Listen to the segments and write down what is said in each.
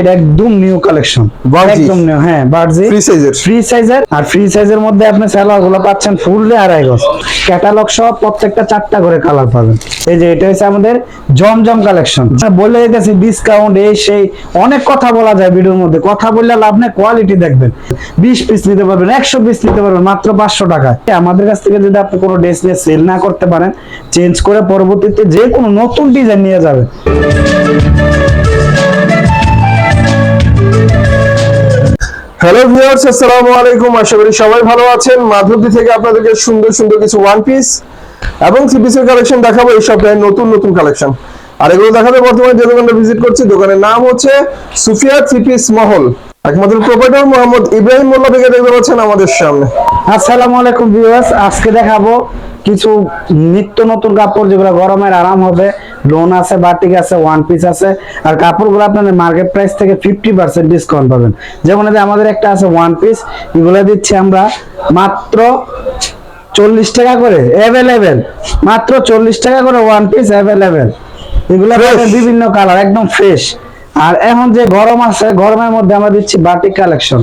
এটা একদম new collection. একদম নিউ হ্যাঁ বার্জি ফ্রি সাইজের ফ্রি সাইজের আর ফ্রি সাইজের মধ্যে আপনি স্যালোয়ারগুলো পাচ্ছেন ফুললি আড়াই গজ। ক্যাটালগ সহ প্রত্যেকটা চারটা করে কালার পাবেন। এই যে এটা হচ্ছে আমাদের জমজম কালেকশন বলে দিতেছি ডিসকাউন্ট এই সেই অনেক কথা বলা যায় ভিডিওর মধ্যে। কথা বললে লাভ নেই কোয়ালিটি দেখবেন। বিশ পিস নিতে পারবেন একশো পিস নিতে পারবেন মাত্র পাঁচশো টাকায়। আমাদের কাছ থেকে যদি আপনি কোনো ড্রেস নিয়ে সেল না করতে পারেন চেঞ্জ করে পরবর্তীতে যে কোনো নতুন ডিজাইন নিয়ে যাবেন। হ্যালো ভিউয়ার্স আসসালামু আলাইকুম। আশা করি সবাই ভালো আছেন। মাধবদী থেকে আপনাদেরকে সুন্দর সুন্দর কিছু ওয়ান পিস এবং থ্রি পিসের কালেকশন দেখাবো। এই সপ্তাহে নতুন নতুন কালেকশন আর এগুলো দেখাতে বর্তমানে যে দোকানটা ভিজিট করছি, দোকানের নাম হচ্ছে সুফিয়া থ্রি পিস মহল। একমাত্র প্রোপাইটার মোহাম্মদ ইব্রাহিম মোল্লা থেকে দেখতে পাচ্ছেন আমাদের সামনে। আসসালামু আলাইকুম ভিউয়ার্স আজকে দেখাবো কিছু নিত্য নতুন কাপড় যেগুলো গরমের আরাম হবে। লোন আছে বাটিক আছে ওয়ান পিস আছে আর কাপড়গুলো আপনাদের মার্কেট প্রাইস থেকে ফিফটি পার্সেন্ট ডিসকাউন্ট পাবেন। যেমন আমাদের একটা আছে ওয়ান পিস এগুলো দিচ্ছি আমরা মাত্র চল্লিশ টাকা করে অ্যাভেলেবেল মাত্র চল্লিশ টাকা করে ওয়ান পিস অ্যাভেলেবেল এগুলো বিভিন্ন কালার একদম ফ্রেশ আর এখন যে গরম আছে গরমের মধ্যে আমরা দিচ্ছি বাটিক কালেকশন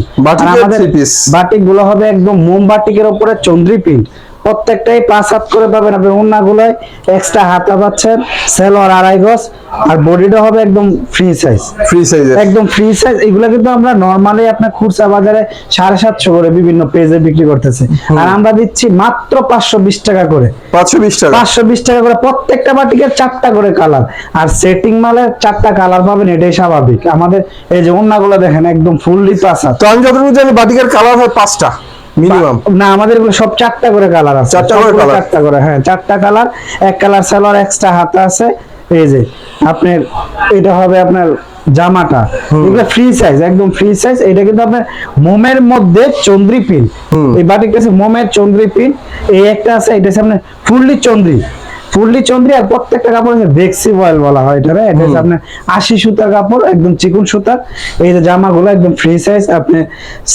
বাটিকগুলো হবে একদম মোম বাটিকের উপরে চন্দ্রি প্রিন্ট প্রত্যেকটাই পাঁচ হাত করে পাবেন আপনি ওন্না গুলোয় এক্সট্রা হাতা পাচ্ছেন সেলোয়ার আড়াই গজ আর বডিটা হবে একদম ফ্রি সাইজ ফ্রি সাইজের একদম ফ্রি সাইজ এগুলো কিন্তু আমরা নর্মালি আপনার খুচরা বাজারে সাড়ে সাতশো করে বিভিন্ন পেজে বিক্রি করতেছি। আর আমরা দিচ্ছি মাত্র পাঁচশো বিশ টাকা করে। পাঁচশো বিশ টাকা। পাঁচশো বিশ টাকা করে প্রত্যেকটা বাটিকের চারটা করে কালার। আর সেটিং মালের চারটা কালার পাবেন এটাই স্বাভাবিক। আমাদের এই যে ওন্নাগুলো দেখেন একদম ফুললি পাঁচা তো আমি যতটুকু জানি বাটিকের কালার হয় পাঁচটা। মিনিমাম না আমাদেরগুলো সব চারটা করে কালার আছে। চারটা করে কালার চারটা করে হ্যাঁ চারটা কালার এক কালার সালোয়ার এক্সট্রা হাতা আছে। এই যে আপনার এটা হবে আপনার জামাটা। এগুলো ফ্রি সাইজ একদম ফ্রি সাইজ এটা কিন্তু আপনার মোমের মধ্যে চন্দ্রি পিন এই বাটিক আছে মোমের চন্দ্রী পিন এই একটা আছে এটা আছে আপনার ফুললি চন্দ্রি। ফুললি চন্দ্রি আর প্রত্যেকটা কাপড় বেক্সি বয়েল বলা হয় এটা এটা হচ্ছে আপনার আশি সুতার কাপড় একদম চিকুন সুতার এই যে জামাগুলো একদম ফ্রি সাইজ আপনি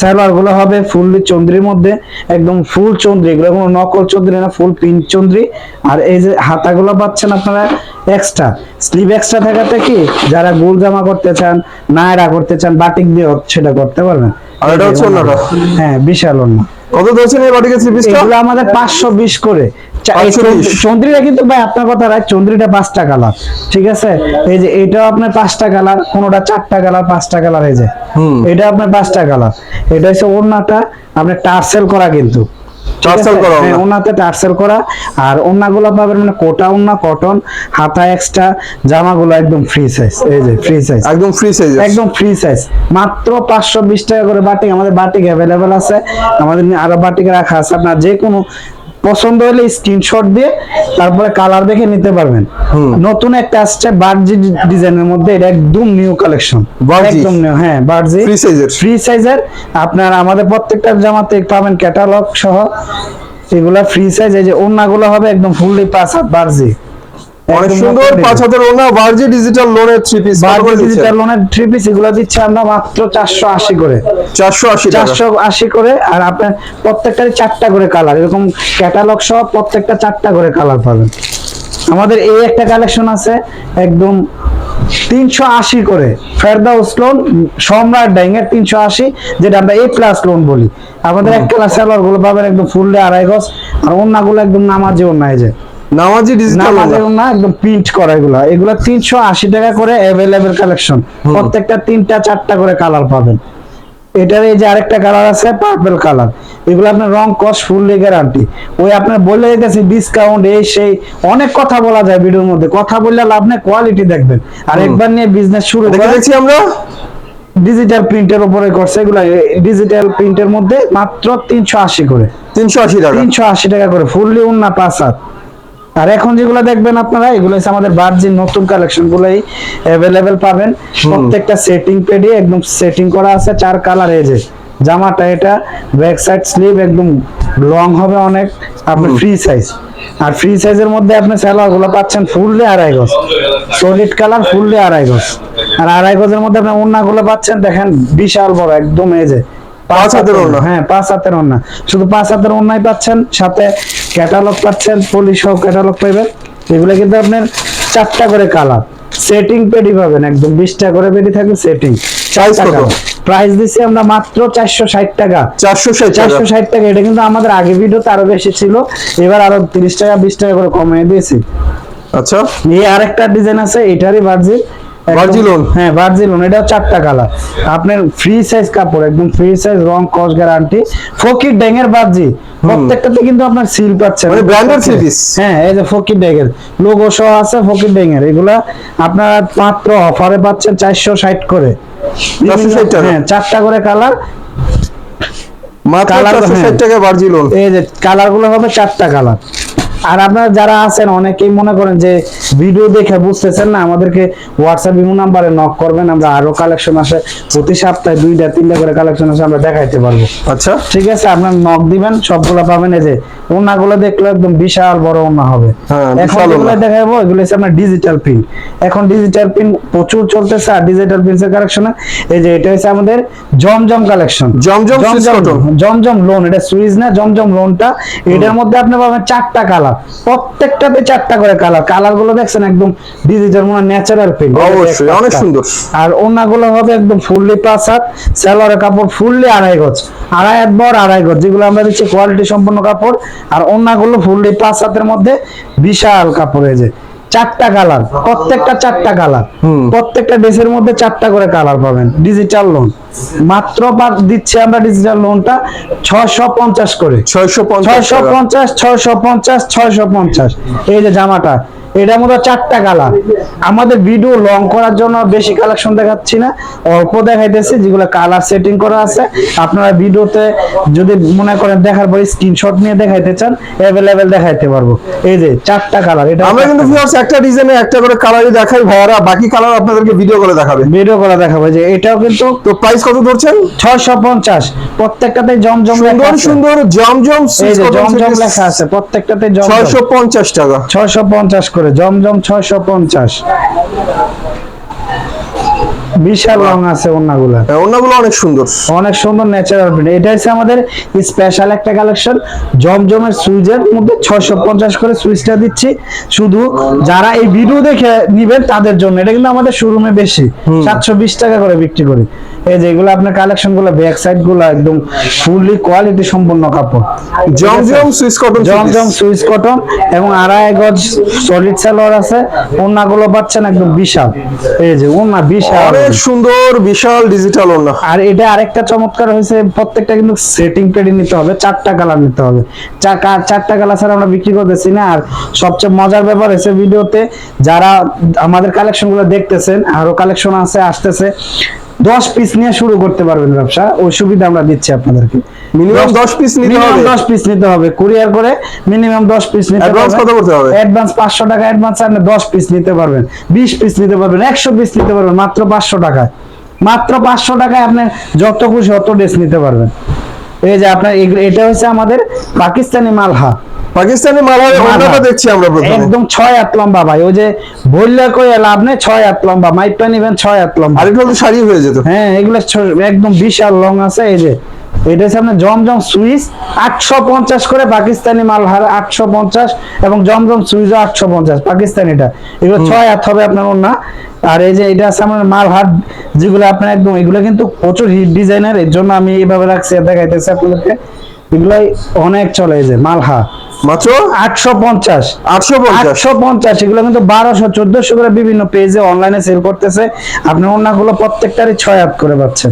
সালোয়ারগুলো হবে ফুললি চন্দ্রির মধ্যে একদম ফুল চন্দ্রি এগুলো কোনো নকল চন্দ্রি না ফুল প্রিন্ট চন্দ্রি। আর এই যে হাতাগুলো পাচ্ছেন আপনারা এক্সট্রা স্লিভ এক্সট্রা থাকাতে কি যারা গোল জামা করতে চান নায়রা করতে চান বাটিক দিয়ে সেটা করতে পারবেন। আর এটা হচ্ছে অন্যটা? হ্যাঁ বিশাল অন্য। কত দিয়েছেন এই বাটিকের থ্রি পিসটা এগুলো আমাদের পাঁচশো বিশ করে। 520 চন্দ্রিটা কিন্তু ভাই আপনার কথা রাখ চন্দ্রিটা পাঁচটা কালার ঠিক আছে? এই যে এটাও আপনার পাঁচটা কালার কোনোটা চারটা কালার পাঁচটা কালার এই যে। এটা আপনার পাঁচটা কালার। এটা হচ্ছে ওড়নাটা আপনার টার্সেল করা কিন্তু। ঠিক টার্সেল আছে? করা ওড়না। ওড়নাতে টার্সেল করা। আর ওড়নাগুলো পাবেন মানে কোটা ওড়না কটন হাতা এক্সট্রা জামাগুলো একদম ফ্রি সাইজ এই যে ফ্রি সাইজ একদম ফ্রি সাইজের একদম ফ্রি সাইজ মাত্র পাঁচশো বিশ টাকা করে বাটিক আমাদের বাটিক অ্যাভেলেবেল আছে। আমাদের আরও বাটিক রাখা আছে। আপনার যে কোনো পছন্দ হলে স্ক্রিনশট দিয়ে তারপরে কালার দেখে নিতে পারবেন। নতুন একটা আসছে বার্জি ডিজাইনের মধ্যে এটা একদম নিউ কালেকশন একদম নিউ হ্যাঁ বার্জি। ফ্রি সাইজের ফ্রি সাইজের আপনার আমাদের প্রত্যেকটা জামাতে পাবেন ক্যাটালগ সহ। এগুলা ফ্রি সাইজ এই যে ওন্নাগুলো হবে একদম ফুললি পাঁচ হাত বার্জি। অনেক সুন্দর পাঁচ হাজার ওনা বার্জি ডিজিটাল লোনের থ্রি পিস বার্জি ডিজিটাল লোনের থ্রি পিস এগুলো দিচ্ছে আমরা মাত্র চারশো আশি করে। চারশো আশি চারশো আশি করে আর আপনার প্রত্যেকটারই চারটা করে কালার এরকম ক্যাটালগ সহ প্রত্যেকটা চারটা করে কালার পাবেন। আমাদের এই একটা কালেকশন আছে একদম তিনশো আশি করে। ফেরদাউস লোন সম্রাট ডাইংয়ের তিনশো আশি যেটা আমরা এ প্লাস লোন বলি। আমাদের এক কালার সালোয়ারগুলো পাবেন একদম ফুললে আড়াই গজ আর অন্যগুলো একদম নামাজি অন্য এই যে নামাজি ডিজিটাল না একদম প্রিন্ট করা এগুলা। এগুলা তিনশো আশি টাকা করে অ্যাভেলেবেল কালেকশন প্রত্যেকটা তিনটা চারটা করে কালার পাবেন। এটার এই যে আরেকটা কালার আছে পার্পল কালার এগুলো আপনার রং কস্ট ফুললি গ্যারান্টি ওই আপনার বলে দিতেছি ডিসকাউন্ট এই সেই। অনেক কথা বলা যায় ভিডিওর মধ্যে। কথা বললে লাভ নেই কোয়ালিটি দেখবেন। আর একবার নিয়ে বিজনেস শুরু দেখছি আমরা? ডিজিটাল প্রিন্টের উপরে করছে এগুলা। ডিজিটাল প্রিন্টের মধ্যে মাত্র তিনশো আশি করে। তিনশো আশি টাকা। তিনশো আশি টাকা করে ফুললি উন্না পাঁচ হাত। আর এখন যেগুলো দেখবেন আপনারা এগুলো হচ্ছে আমাদের বার্জিন নতুন কালেকশন গুলোই অ্যাভেলেবেল পাবেন প্রত্যেকটা সেটিং পেডে একদম সেটিং করা আছে চার কালার এজে জামাটা এটা ব্যাক সাইড স্লিভ একদম লং হবে অনেক আপনার ফ্রি সাইজ আর ফ্রি সাইজের মধ্যে আপনি সালোয়ারগুলো পাচ্ছেন ফুললি আড়াই গজ। সলিড কালার ফুললি আড়াই গজ। আর আড়াই গজের মধ্যে আপনি ওন্না গুলো পাচ্ছেন দেখেন বিশাল বড় একদম এজে পাঁচ হাতের ওড়না। হ্যাঁ পাঁচ হাতের ওড়না শুধু পাঁচ হাতের ওড়নাই পাচ্ছেন সাথে ক্যাটালগ পাচ্ছেন সহ ক্যাটালগ এগুলো কিন্তু আপনার চারটা করে কালার সেটিং পেডি পাবেন একদম বিশ টাকা করে পেডি সেটিং প্রাইস আমরা মাত্র চারশো ষাট টাকা। চারশো চারশো ষাট টাকা এটা কিন্তু আমাদের আগে ভিডিওতে আরও বেশি ছিল। এবার আরও তিরিশ টাকা বিশ টাকা করে কমিয়ে দিয়েছি। আচ্ছা। এই আরেকটা ডিজাইন আছে এটারই ভার্জিল ভার্জিলন? হ্যাঁ ভার্জিলন। এটা চারটা কালার। আপনার ফ্রি সাইজ কাপড় একদম ফ্রি সাইজ রং কস গ্যারান্টি ফকির ড্যাঙের বাজি। প্রত্যেকটাতে কিন্তু আপনার সিল পাচ্ছেন মানে three piece? হ্যাঁ এই যে ফকির ড্যাঙের। লোগো সহ আছে ফকির ড্যাঙের। এগুলা আপনারা মাত্র অফারে পাচ্ছেন চারশো ষাট করে। 460 টাকা? হ্যাঁ চারটা করে কালার। মাত্র Colour, চারশো ষাট হ্যাঁ। টাকা ভার্জিলন। এই যে কালারগুলো হবে চারটা কালার। আর আপনারা যারা আছেন অনেকেই মনে করেন যে ভিডিও দেখে বুঝতেছেন না আমাদেরকে হোয়াটসঅ্যাপ বিভিন্ন নাম্বারে নক করবেন আমরা আরও কালেকশন আসে। প্রতি সপ্তাহে দুইটা তিনটা করে কালেকশন আসে আমরা দেখাইতে পারব। আচ্ছা। ঠিক আছে আপনার নক দিবেন সবগুলো পাবেন এই যে ওনাগুলো দেখলে একদম বিশাল বড় ওনা হবে। হ্যাঁ, এখন যেগুলো। দেখাবো এগুলো হচ্ছে আপনার ডিজিটাল পিন এখন ডিজিটাল পিন প্রচুর চলতেছে আর ডিজিটাল পিনসের কালেকশনে এই যে এটা হচ্ছে আমাদের জমজম কালেকশন জমজম জমজম লোন এটা সুইজ না জমজম লোনটা এটার মধ্যে আপনি পাবেন চারটা কালার প্রত্যেকটাতে চারটা করে কালার কালারগুলো দেখছেন একদম ডিজিটাল মনে ন্যাচারাল প্রিন্ট অবশ্যই অনেক সুন্দর। আর ওনাগুলো হবে একদম ফুললি পাঁচ হাত সালোয়ারের কাপড় ফুললি আড়াই গজ। আড়াই হাত বড় আড়াই গজ যেগুলো আমরা দিচ্ছি কোয়ালিটি সম্পন্ন কাপড় আর ওনাগুলো ফুললি পাঁচ হাতের মধ্যে বিশাল কাপড় হয়েছে চারটা কালার প্রত্যেকটা চারটা কালার প্রত্যেকটা ড্রেসের মধ্যে চারটা করে কালার পাবেন ডিজিটাল লোন মাত্র দিচ্ছে আমরা ডিজিটাল লোনটা ছয়শো পঞ্চাশ করে। ছয়শো পঞ্চাশ ছয়শো পঞ্চাশ ছয়শো পঞ্চাশ ছয়শো পঞ্চাশ। এই যে জামাটা এটার মধ্যে চারটা কালার আমাদের ভিডিও লং করার জন্য বেশি কালেকশন দেখাচ্ছি না অল্প দেখাইতেছি যেগুলো কালার সেটিং করা আছে। আপনারা ভিডিওতে যদি মনে করেন দেখার পরে স্ক্রিনশট নিয়ে দেখাইতে চান অ্যাভেলেবেল দেখাইতে পারব। এই যে চারটা কালার এটা আমরা কিন্তু ভিউয়ার্স একটা ডিজাইনে একটা করে কালারই দেখাই ভাইয়ারা বাকি কালার আপনাদেরকে ভিডিও করে দেখাবে। ভিডিও করা দেখাবো। যে এটাও কিন্তু তো প্রাইস কত ধরছেন? ছয়শো পঞ্চাশ। প্রত্যেকটাতে জমজম লেখা সুন্দর। সুন্দর জমজম জমজম লেখা আছে। প্রত্যেকটাতে জমজম। ছয়শো পঞ্চাশ টাকা। ছয়শো পঞ্চাশ করে জমজম ছয়শো পঞ্চাশ। বিশাল রং আছে ওনাগুলা হ্যাঁ, অনেক সুন্দর। অনেক সুন্দর ন্যাচারাল প্রিন্ট এটা হচ্ছে আমাদের স্পেশাল একটা কালেকশন জমজমের সুইজের মধ্যে ছয়শো পঞ্চাশ করে সুইচটা দিচ্ছি। শুধু যারা এই ভিডিও দেখে নিবেন তাদের জন্য। এটা কিন্তু আমাদের শোরুমে বেশি। সাতশো বিশ টাকা করে বিক্রি করি। এই যে এগুলো আপনার কালেকশনগুলো ব্যাক সাইডগুলো একদম ফুললি কোয়ালিটি সম্পন্ন কাপড়। জমজম সুইস কটন জমজম সুইস কটন এবং আড়াই গজ সলিড সালোয়ার আছে। ওনাগুলো পাচ্ছেন একদম বিশাল। এই যে ওনা বিশাল। অনেক সুন্দর বিশাল ডিজিটাল ওন্না আর এটা আরেকটা চমৎকার হয়েছে প্রত্যেকটা কিন্তু সেটিং পেডি নিতে হবে চারটা কালার নিতে হবে। চারটা কালার ছাড়া আমরা বিক্রি করতেছি না। আর সবচেয়ে মজার ব্যাপার হয়েছে ভিডিওতে যারা আমাদের কালেকশনগুলো দেখতেছেন আরও কালেকশন আছে আসতেছে দশ পিস নিয়ে শুরু করতে পারবেন ব্যবসা। ওই সুবিধা আমরা দিচ্ছি আপনাদেরকে। মিনিমাম দশ পিস নিতে মিনিমাম হবে। দশ পিস নিতে হবে। কুরিয়ার করে মিনিমাম দশ পিস নিতে Advance কত করতে হবে? অ্যাডভান্স পাঁচশো টাকা অ্যাডভান্স আপনি দশ পিস নিতে পারবেন। বিশ পিস নিতে পারবেন একশো পিস নিতে পারবেন মাত্র পাঁচশো টাকায়। মাত্র পাঁচশো টাকায় আপনি যত খুশি অত ড্রেস নিতে পারবেন। এই যে আপনার এটা হচ্ছে আমাদের পাকিস্তানি মালহা। পাকিস্তানি মালার ওন্নাটা মালহা। দেখছি আমরা প্রথমে। একদম ছয় হাত লম্বা ভাই ওই যে বললে কই লাভ নেই ছয় হাত লম্বা মাইপা নিবেন ছয় হাত লম্বা হলে শাড়ি হয়ে যেত। হ্যাঁ এগুলো একদম বিশাল লং আছে এই যে। এটা হচ্ছে আপনার জমজম আটশো পঞ্চাশ করে পাকিস্তানি মালহার আটশো পঞ্চাশ এবং জমজম আটশো পঞ্চাশ পাকিস্তানিটা। এগুলো ছয় হাত হবে আপনার না আর এই যে এটা আছে আমার মালহার যেগুলো আপনার একদম এগুলো কিন্তু প্রচুর হিট ডিজাইনের এর জন্য আমি এইভাবে রাখছি দেখাইতেছি আপনাদেরকে। এগুলাই অনেক চলে যে মালহা। মাত্র? আটশো পঞ্চাশ। আটশো আটশো পঞ্চাশ এগুলো কিন্তু বারোশো চোদ্দশো করে বিভিন্ন পেজে অনলাইনে সেল করতেছে। আপনি অন্যগুলো প্রত্যেকটারই ছয় হাত করে পাচ্ছেন।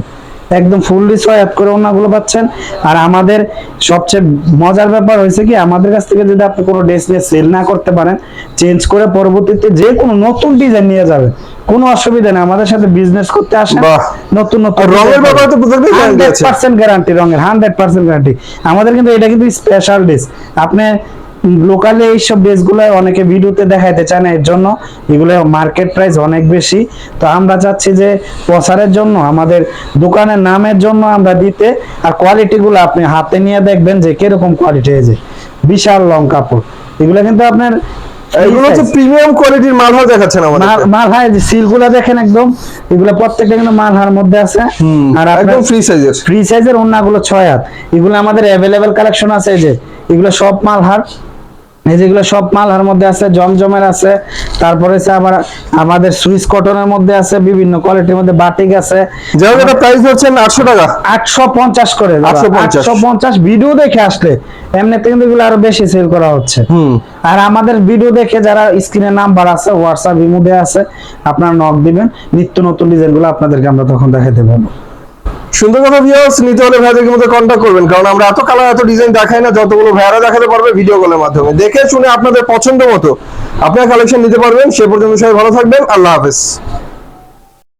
একদম ফুললি ছয় হাত করে ওনাগুলো পাচ্ছেন। আর আমাদের সবচেয়ে মজার ব্যাপার হয়েছে কি আমাদের কাছ থেকে যদি আপনি কোনো ড্রেস নিয়ে সেল না করতে পারেন চেঞ্জ করে পরবর্তীতে যে কোনো নতুন ডিজাইন নিয়ে যাবেন কোনো অসুবিধা নেই। আমাদের সাথে বিজনেস করতে আসেন। নতুন নতুন রঙের ব্যাপারে তো হান্ড্রেড। পার্সেন্ট গ্যারান্টি রঙের হান্ড্রেড পার্সেন্ট গ্যারান্টি আমাদের কিন্তু এটা কিন্তু স্পেশাল ড্রেস আপনি লোকালে এইসব ড্রেসগুলো অনেকে ভিডিওতে দেখাইতে চায় না এর জন্য এগুলো মার্কেট প্রাইস অনেক বেশি। তো আমরা চাচ্ছি যে প্রচারের জন্য আমাদের দোকানের নামের জন্য আমরা দিতে আর কোয়ালিটি গুলো আপনি হাতে নিয়ে দেখবেন যে কীরকম কোয়ালিটি যে বিশাল লং কাপড়। এগুলো কিন্তু আপনার এগুলো হচ্ছে প্রিমিয়াম কোয়ালিটির মাল মালহার দেখাচ্ছেন আমাদের মাল মালহার যে সিলগুলো দেখেন একদম এগুলো প্রত্যেকটা কিন্তু মালহার মধ্যে আছে। আর একদম ফ্রি সাইজের ফ্রি সাইজের ওন্নাগুলো ছয় হাত। এগুলো আমাদের অ্যাভেলেবেল কালেকশন আছে এই যে এগুলো সব মাল হার এই যেগুলো সব মালার মধ্যে আছে জমজমের আছে তারপরে আবার আমাদের সুইস কটনের মধ্যে আছে বিভিন্ন কোয়ালিটির মধ্যে বাটিক আছে। প্রাইস হচ্ছে আটশো টাকা? আটশো পঞ্চাশ করে 850 আটশো পঞ্চাশ। ভিডিও দেখে আসলে এমনিতে কিন্তু এগুলো আরও বেশি সেল করা হচ্ছে। আর আমাদের ভিডিও দেখে যারা স্ক্রিনে নাম্বার আছে হোয়াটসঅ্যাপ ইমো দেওয়া আছে আপনারা নক দিবেন নিত্য নতুন ডিজাইনগুলো আপনাদেরকে আমরা তখন দেখাতে পারব সুন্দর কথা ভিউয়ার্স নিতে হলে ভাইয়াদের মধ্যে কন্ট্যাক্ট করবেন, কারণ আমরা এত কালার এত ডিজাইন দেখাই না, যতগুলো ভাইরা দেখাতে পারবে ভিডিও কলের মাধ্যমে। দেখে শুনে আপনাদের পছন্দ মতো আপনার কালেকশন নিতে পারবেন। সে পর্যন্ত সবাই ভালো থাকবেন। আল্লাহ হাফেজ।